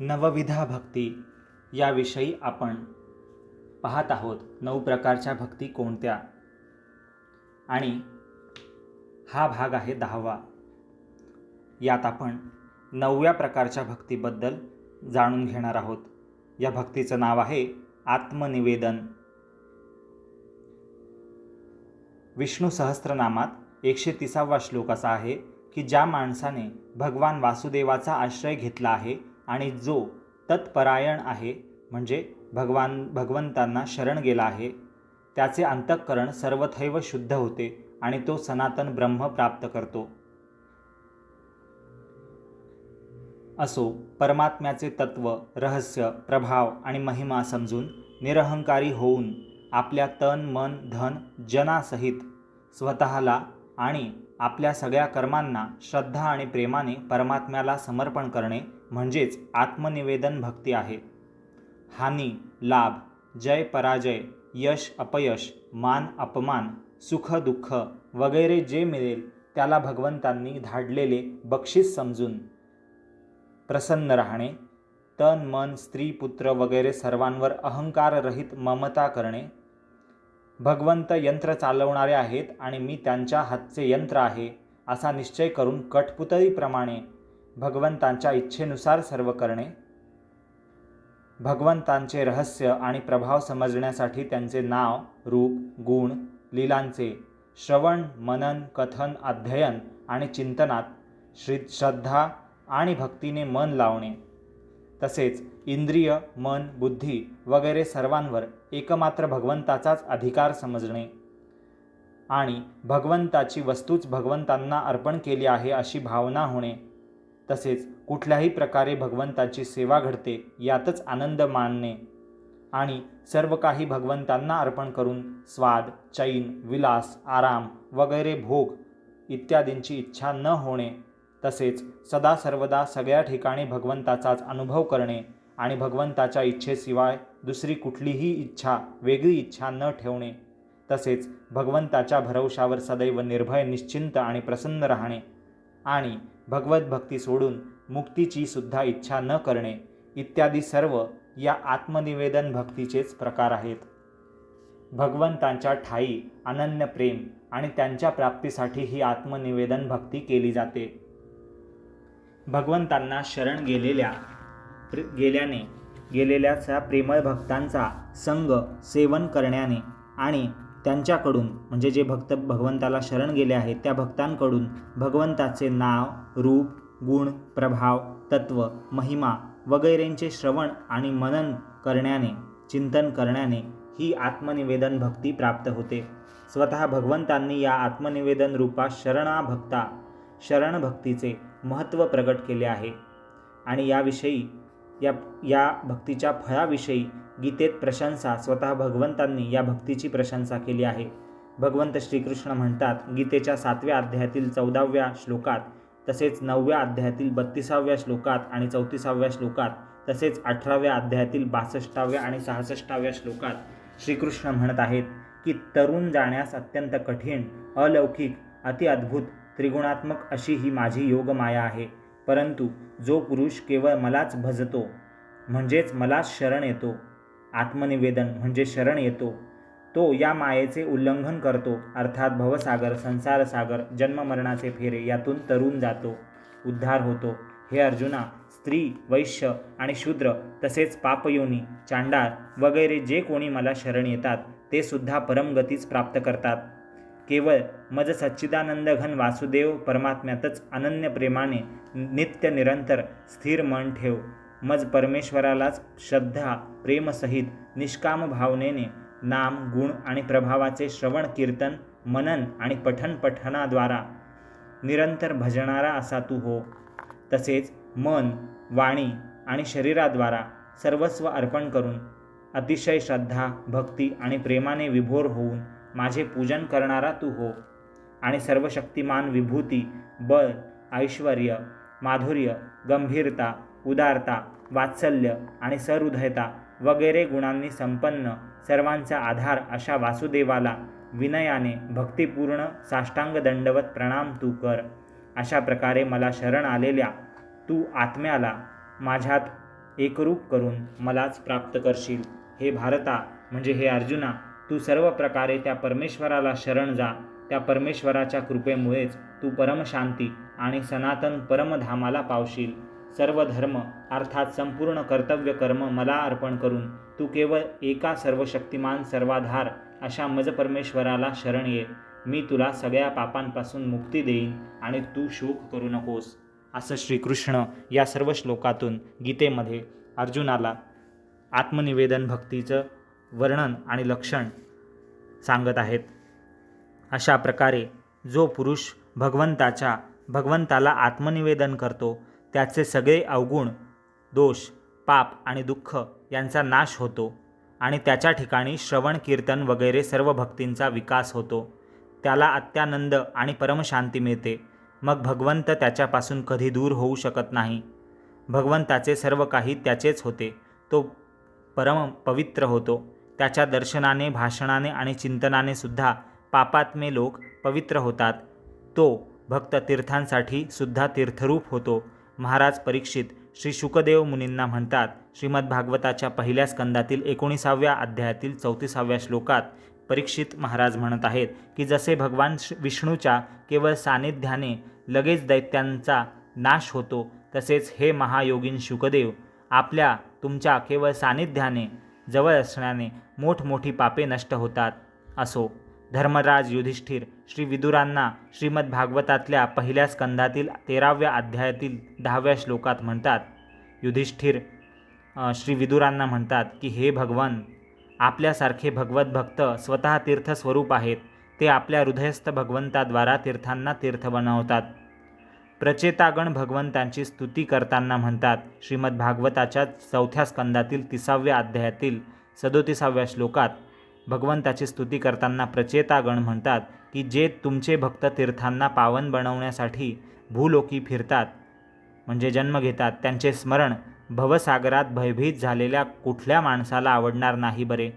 नवविधा भक्ती याविषयी आपण पाहत आहोत नऊ प्रकारच्या भक्ती कोणत्या? आणि हा भाग आहे दहावा. यात आपण नवव्या प्रकारच्या भक्तीबद्दल जाणून घेणार आहोत. या भक्तीचं नाव आहे आत्मनिवेदन. विष्णू सहस्त्रनामात एकशे तिसावा श्लोक असा आहे की ज्या माणसाने भगवान वासुदेवाचा आश्रय घेतला आहे आणि जो तत्परायण आहे म्हणजे भगवान भगवंतांना शरण गेला आहे त्याचे अंतःकरण सर्वथैव शुद्ध होते आणि तो सनातन ब्रह्म प्राप्त करतो. असो परमात्म्याचे तत्व रहस्य प्रभाव आणि महिमा समजून निरहंकारी होऊन आपल्या तन मन धन जनासहित स्वतःला आणि आपल्या सगळ्या कर्मांना श्रद्धा आणि प्रेमाने परमात्म्याला समर्पण करणे म्हणजेच आत्मनिवेदन भक्ती आहे. हानी लाभ जय पराजय यश अपयश मान अपमान सुख दुःख वगैरे जे मिळेल त्याला भगवंतांनी धाडलेले बक्षीस समजून. प्रसन्न राहणे तन मन स्त्री पुत्र वगैरे सर्वांवर अहंकाररहित ममता करणे. भगवंत यंत्र चालवणारे आहेत आणि मी त्यांच्या हातचे यंत्र आहे असा निश्चय करून कठपुतळीप्रमाणे भगवंतांच्या इच्छेनुसार सर्व करणे भगवंतांचे रहस्य आणि प्रभाव समजण्यासाठी त्यांचे नाव रूप गुण लीलांचे श्रवण मनन कथन अध्ययन आणि चिंतनात श्री श्रद्धा आणि भक्तीने मन लावणे तसेच इंद्रिय मन बुद्धी वगैरे सर्वांवर एकमात्र भगवंताचाच अधिकार समजणे आणि भगवंताची वस्तूच भगवंतांना अर्पण केली आहे अशी भावना होणे तसेच कुठल्याही प्रकारे भगवंताची सेवा घडते यातच आनंद मानणे आणि सर्व काही भगवंतांना अर्पण करून स्वाद चैन विलास आराम वगैरे भोग इत्यादींची इच्छा न होणे तसेच सदा सर्वदा सगळ्या ठिकाणी भगवंताचाच अनुभव करणे आणि भगवंताच्या इच्छेशिवाय दुसरी कुठलीही इच्छा वेगळी इच्छा न ठेवणे तसेच भगवंताच्या भरवशावर सदैव निर्भय निश्चिंत आणि प्रसन्न राहणे. आणि भगवत भक्ती सोडून मुक्तीची सुद्धा इच्छा न करणे इत्यादी सर्व या आत्मनिवेदन भक्तीचेच प्रकार आहेत. भगवंतांच्या ठाई अनन्य प्रेम आणि त्यांच्या प्राप्तीसाठी ही आत्मनिवेदन भक्ती केली जाते. भगवंतांना शरण गेलेल्या प्र- गेल्याने गेलेल्याच्या प्रेमळ भक्तांचा संग सेवन करण्याने आणि त्यांच्याकडून म्हणजे जे भक्त भगवंताला शरण गेले आहेत त्या भक्तांकडून भगवंताचे नाव रूप गुण प्रभाव तत्व महिमा वगैरेंचे श्रवण आणि मनन करण्याने चिंतन करण्याने ही आत्मनिवेदन भक्ती प्राप्त होते. स्वतः भगवंतांनी या आत्मनिवेदन रूपा शरणाभक्ता शरणभक्तीचे महत्त्व प्रकट केले आहे. आणि याविषयी या या भक्तीच्या फळाविषयी गीतेत प्रशंसा स्वतः भगवंतांनी या भक्तीची प्रशंसा केली आहे. भगवंत श्रीकृष्ण म्हणतात गीतेच्या सातव्या अध्यायातील चौदाव्या श्लोकात तसेच नवव्या अध्यायातील बत्तीसाव्या श्लोकात आणि चौतीसाव्या श्लोकात तसेच अठराव्या अध्यायातील बासष्टाव्या आणि सहासष्टाव्या श्लोकात श्रीकृष्ण म्हणत आहेत की तरुण जाण्यास अत्यंत कठीण अलौकिक अतिअद्भुत त्रिगुणात्मक अशी ही माझी योगमाया आहे. परंतु जो पुरुष केवळ मलाच भजतो म्हणजेच मलाच शरण येतो आत्मनिवेदन म्हणजे शरण येतो तो या मायेचे उल्लंघन करतो अर्थात भवसागर संसारसागर जन्ममरणाचे फेरे यातून तरुण जातो उद्धार होतो. हे अर्जुना स्त्री वैश्य आणि शूद्र तसेच पापयोनी चांडार वगैरे जे कोणी मला शरण येतात ते सुद्धा परमगतीच प्राप्त करतात. केवळ मज सच्चिदानंद घन वासुदेव परमात्म्यातच अनन्य प्रेमाने नित्य निरंतर स्थिर मन ठेव. मज परमेश्वरालाच श्रद्धा प्रेमसहित निष्काम भावनेने नाम गुण आणि प्रभावाचे श्रवण कीर्तन मनन आणि पठन पठनाद्वारा निरंतर भजणारा असा तू हो. तसेच मन वाणी आणि शरीराद्वारा सर्वस्व अर्पण करून अतिशय श्रद्धा भक्ती आणि प्रेमाने विभोर होऊन माझे पूजन करणारा तू हो. आणि सर्व शक्तिमान विभूती बळ ऐश्वर माधुर्य गंभीरता उदारता वात्सल्य आणि सहृदयता वगैरे गुणांनी संपन्न सर्वांचा आधार अशा वासुदेवाला विनयाने भक्तिपूर्ण साष्टांग दंडवत प्रणाम तू कर. अशा प्रकारे मला शरण आलेल्या तू आत्म्याला माझ्यात एकरूप करून मलाच प्राप्त करशील. हे भारता म्हणजे हे अर्जुना तू सर्व प्रकारे त्या परमेश्वराला शरण जा. त्या परमेश्वराच्या कृपेमुळेच तू परमशांती आणि सनातन परमधामाला पावशील. सर्व धर्म अर्थात संपूर्ण कर्तव्य कर्म मला अर्पण करून तू केवळ एका सर्वशक्तिमान सर्वाधार अशा मज परमेश्वराला शरण ये. मी तुला सगळ्या पापांपासून मुक्ती देईन आणि तू शोक करू नकोस. असं श्रीकृष्ण या सर्व श्लोकातून गीतेमध्ये अर्जुनाला आत्मनिवेदन भक्तीचं वर्णन आणि लक्षण सांगत आहेत. अशा प्रकारे जो पुरुष भगवंताच्या भगवंताला आत्मनिवेदन करतो त्याचे सगळे अवगुण दोष पाप आणि दुःख यांचा नाश होतो आणि त्याच्या ठिकाणी श्रवण कीर्तन वगैरे सर्व भक्तींचा विकास होतो. त्याला अत्यानंद आणि परमशांती मिळते. मग भगवंत त्याच्यापासून कधी दूर होऊ शकत नाही. भगवंताचे सर्व काही त्याचेच होते. तो परम पवित्र होतो. त्याच्या दर्शनाने भाषणाने आणि चिंतनाने सुद्धा पापात्मे लोक पवित्र होतात. तो भक्त तीर्थांसाठी सुद्धा तीर्थरूप होतो. महाराज परीक्षित श्री शुकदेव मुनींना म्हणतात श्रीमद भागवताच्या पहिल्या स्कंदातील एकोणीसाव्या अध्यायातील चौतीसाव्या श्लोकात परीक्षित महाराज म्हणत आहेत की जसे भगवान विष्णूच्या केवळ सानिध्याने लगेच दैत्यांचा नाश होतो तसेच हे महायोगीन शुकदेव आपल्या तुमच्या केवळ सानिध्याने जवळ असण्याने मोठमोठी पापे नष्ट होतात. असो धर्मराज युधिष्ठिर श्री विदुरांना श्रीमद भागवतातल्या पहिल्या स्कंदातील तेराव्या अध्यायातील दहाव्या श्लोकात म्हणतात. युधिष्ठिर श्री विदुरांना म्हणतात की हे भगवान आपल्यासारखे भगवत भक्त स्वतः तीर्थस्वरूप आहेत. ते आपल्या हृदयस्थ भगवंताद्वारा तीर्थांना तीर्थ बनवतात. प्रचेतागण भगवंतांची स्तुती करताना म्हणतात श्रीमद भागवताच्या चौथ्या स्कंदातील तिसाव्या अध्यायातील सदोतीसाव्या श्लोकात भगवंताची स्तुती करताना प्रचेतागण म्हणतात की जे तुमचे भक्त तीर्थांना पावन बनवण्यासाठी भूलोकी फिरतात म्हणजे जन्म घेतात त्यांचे स्मरण भवसागरात भयभीत झालेल्या कुठल्या माणसाला आवडणार नाही बरे?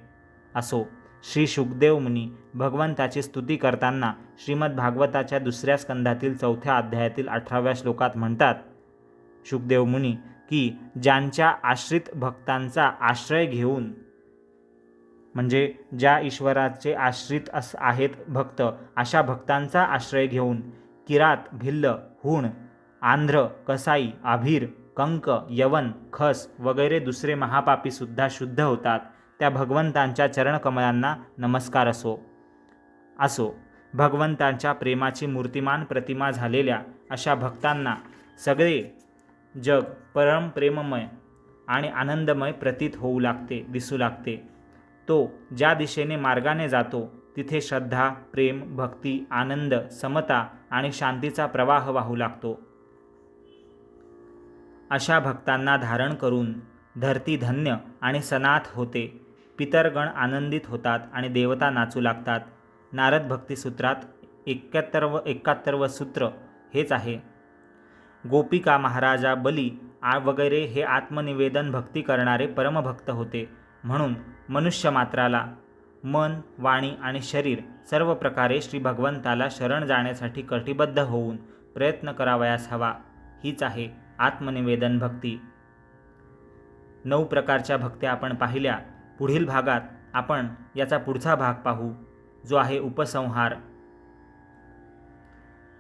असो. श्री शुकदेव मुनी भगवंताची स्तुती करताना श्रीमद भागवताच्या दुसऱ्या स्कंधातील चौथ्या अध्यायातील अठराव्या श्लोकात म्हणतात शुकदेव मुनी की ज्यांच्या आश्रित भक्तांचा आश्रय घेऊन म्हणजे ज्या ईश्वराचे आश्रित अस आहेत भक्त अशा भक्तांचा आश्रय घेऊन किरात भिल्ल हुण आंध्र कसाई आभीर कंक यवन खस वगैरे दुसरे महापापीसुद्धा शुद्ध होतात. त्या भगवंतांच्या चरणकमलांना नमस्कार असो. असो. भगवंतांच्या प्रेमाची मूर्तिमान प्रतिमा झालेल्या अशा भक्तांना सगळे जग परम प्रेममय आणि आनंदमय प्रतीत होऊ लागते दिसू लागते. तो ज्या दिशेने मार्गाने जातो तिथे श्रद्धा प्रेम भक्ती आनंद समता आणि शांतीचा प्रवाह वाहू लागतो. अशा भक्तांना धारण करून धरती धन्य आणि सनाथ होते. पितरगण आनंदित होतात आणि देवता नाचू लागतात. नारद भक्तिसूत्रात एक्क्याहत्तरव एकाहत्तरवं सूत्र हेच आहे. गोपिका महाराजा बली आ वगैरे हे आत्मनिवेदन भक्ती करणारे परमभक्त होते. म्हणून मनुष्य मात्राला मन वाणी आणि शरीर सर्व प्रकारे श्री भगवंताला शरण जाण्यासाठी कटिबद्ध होऊन प्रयत्न करावयास हवा हीच आहे आत्मनिवेदन भक्ती. नऊ प्रकारच्या भक्त्या आपण पाहिल्या. पुढील भागात आपण याचा पुढचा भाग पाहू जो आहे उपसंहार.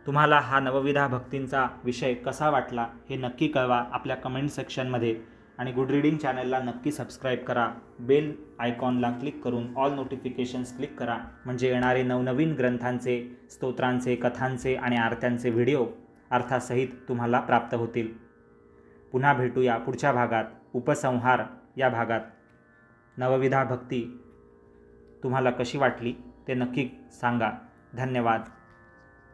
तुम्हाला हा नवविधा भक्तींचा विषय कसा वाटला हे नक्की कळवा आपल्या कमेंट सेक्शनमध्ये आणि गुड रीडिंग चॅनलला नक्की सबस्क्राईब करा. बेल आयकॉनला क्लिक करून ऑल नोटिफिकेशन्स क्लिक करा. म्हणजे येणारे नवनवीन ग्रंथांचे स्तोत्रांचे कथांचे आणि आरत्यांचे व्हिडिओ अर्थासहित तुम्हाला प्राप्त होतील. पुन्हा भेटूया पुढच्या भागात उपसंहार या भागात. नवविधा भक्ती तुम्हाला कशी वाटली ते नक्की सांगा. धन्यवाद.